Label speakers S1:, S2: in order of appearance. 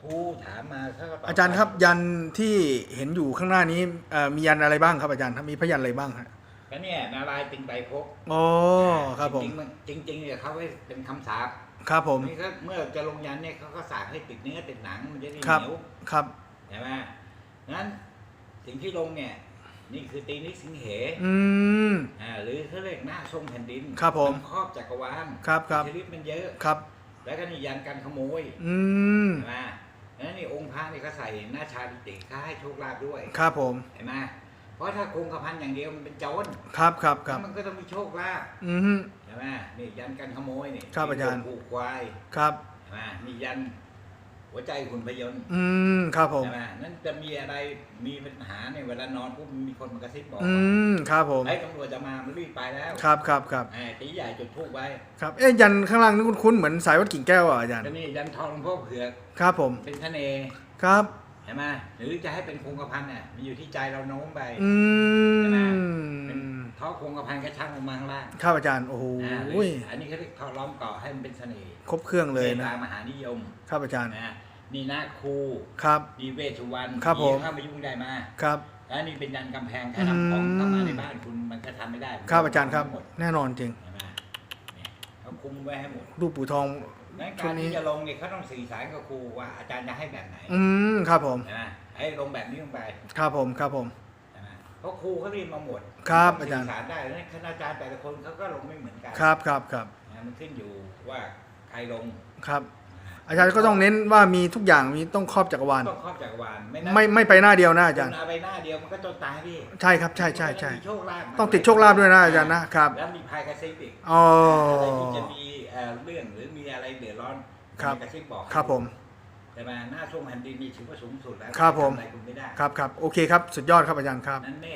S1: ทูถามมาเขาก็ตบ
S2: อาจารย์ครับยันที่เห็นอยู่ข้างหน้านี้เอ่อมียันอะไรบ้างครับอาจารย์ครับมีพยันอะไรบ้างฮะ
S1: ก็เนี่ยนารายณ์ติงไตรภพ
S2: อ๋อครับผม
S1: จงๆนจริงๆเนี่ยเขาให้เป็นคำสาป
S2: ครับผม
S1: นี่ก็เมื่อจะลงยันเนี่ยเขาก็สาปให้ติดเนื้อติดหนังมันจะได้
S2: ครับ
S1: เหนียว
S2: ครับ
S1: ใช่ไหมงั้นสิ่งที่ลงเนี่ย นี่คือตีนิสิงเห
S2: อืม
S1: อ่าหรือเขาเรียกหน้าทรงแผ่นดิน
S2: ครับผม
S1: นครอบจักรวาล
S2: ครับครับ
S1: อิทธิฤทธิ์มันเยอะ
S2: ครับ
S1: แล้วก็นี่ยันการขโมย
S2: อืม
S1: ใช่ไหม แล้วนี่องค์พระนี่เขาใส่หน้าชาลิติเขาให้โชคลาภด้วย
S2: ครับผม
S1: เห็นไหมเพราะถ้าคงกระพันอย่างเดียวมันเป็นโจร
S2: ครับครับครับ
S1: มันก็ต้องมีโชคลาภ
S2: อืม
S1: ใช่ไหมนี่ยันการขโมยนี่
S2: ครับอาจารย์
S1: มีผูกควาย
S2: ครับ
S1: ใช่ไหมนี่ยัน หัวใจหุ่นพยนต์
S2: อืมครับผม
S1: ใช่ไหมนั่นจะมีอะไรมีปัญหาเนี่ยเวลานอนปุ๊บมีคนมากระซิบบอก
S2: อืมครับผม
S1: ไอ้ตำรวจจะมามันรีบไปแล้ว
S2: ครับครับครับ
S1: ไอ้ตีใหญ่จุดทูบไว้
S2: ครับเอ๊ะยันข้างล่างนี่คุ้นๆเหมือนสายวัดกิ่งแก้วอะอาจารย์
S1: ก็นี่ยันทองหลวงพ่อเผือก
S2: ครับผม
S1: เป็นทะเนห์
S2: ครับ
S1: ใช่ไหมหรือจะให้เป็นคงกระพันเนี่ยมันอยู่ที่ใจเราโน้มไป
S2: อื
S1: ใช่ไหม
S2: ม
S1: เป็นท้อคงกระพันกระช่างลงมาข้างล่าง
S2: ครับอาจารย์โอ้โห
S1: อ่าหรืออันนี้เขาเรียกทอล้อมเกาะให้มันเป็นเสน่ห์
S2: ครบเครื่องเลย
S1: ม
S2: นะ
S1: ตามหานิยม
S2: ครับอาจารย์
S1: นะ นี่นาครู
S2: ครับ
S1: ดีเวชสุวรรณ
S2: ครับผม
S1: เข้ามายุ่งได้มา
S2: ครับ
S1: แล้วนี่เป็นยันกำแพงใครนำของเข้ามาในบ้านคุณมันก็ทำไม่ได้
S2: ครับอาจารย์ครับ
S1: หมด
S2: แน่นอนจริง
S1: ใช่ไหมเนี่ยเขาคุมไว้ให้หมด
S2: รูปปู่ทอง
S1: งั้น
S2: ช่
S1: กาวรง
S2: นี้
S1: ที่จะลงเนี่ยเขาต้องสื่อสารกับครูว่าอาจารย์จะให้แบบไหน
S2: อืมครับผม
S1: ใช่ไหมให้ลงแบบนี้ลงไป
S2: ครับผมครับผม
S1: ใช่ไหมเพราะครูเขาเรียนมาหมด
S2: ครับ
S1: ต้อง
S2: อาจารย์
S1: สื่อสารได้แล้วคณาจารย์แต่ละคนเขาก็ลงไม่เหมือนกัน
S2: ครับครับครับ
S1: นะมันขึ้นอยู่ว่าใครลง
S2: ครับ อาจารย์ก็ต้องเน้นว่ามีทุกอย่างมีต้องครอบจักรวาล
S1: ต้องครอบจักรวาลไม่นั้น
S2: ไม่ไม่ไปหน้าเดียวนะอาจารย์
S1: คุณเอาไปหน้าเดียวมันก็ต้องตายพี่
S2: ใช่ครับใช่ใช่ใช่
S1: มันมีโชคลาภ
S2: ต้องติดโชคลาภด้วยนะอาจารย์นะครับ
S1: แล้วมีภัยกระซิบอีก
S2: อ๋อ
S1: อะไรที่จะมีเอ่อเรื่องหรือมีอะไรเดือดร้อน
S2: ครับ
S1: มีกระซิบบอก
S2: ครับผม
S1: แต่มาหน้าช่วงแผ่นดินนี่ถือว่าสูงสุดแล้ว
S2: ครับผม
S1: ทำอะไรคุณไม่ได้
S2: ครับครับโอเคครับสุดยอดครับอาจารย์ครับ
S1: นั่นเน่